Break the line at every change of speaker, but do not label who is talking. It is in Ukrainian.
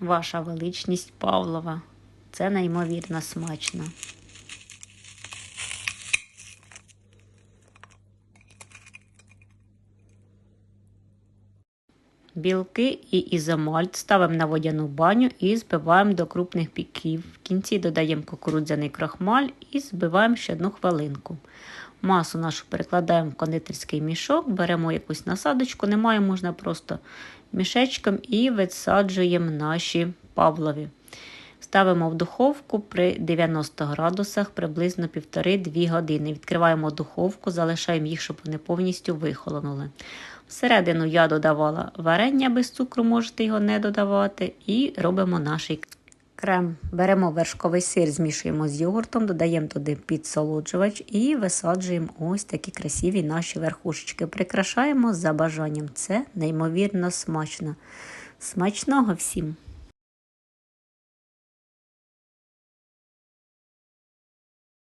Ваша величність Павлова. Це неймовірно смачно. Білки і ізомальт ставимо на водяну баню і збиваємо до крупних піків. В кінці додаємо кукурудзяний крахмаль і збиваємо ще одну хвилинку. Масу нашу перекладаємо в кондитерський мішок, беремо якусь насадочку, немає, можна просто мішечком і висаджуємо наші павлові. Ставимо в духовку при 90 градусах приблизно 1,5-2 години. Відкриваємо духовку, залишаємо їх, щоб вони повністю вихолонули. Всередину я додавала варення без цукру, можете його не додавати, і робимо наш крем. Беремо вершковий сир, змішуємо з йогуртом, додаємо туди підсолоджувач і висаджуємо ось такі красиві наші верхушечки. Прикрашаємо за бажанням. Це неймовірно смачно. Смачного всім!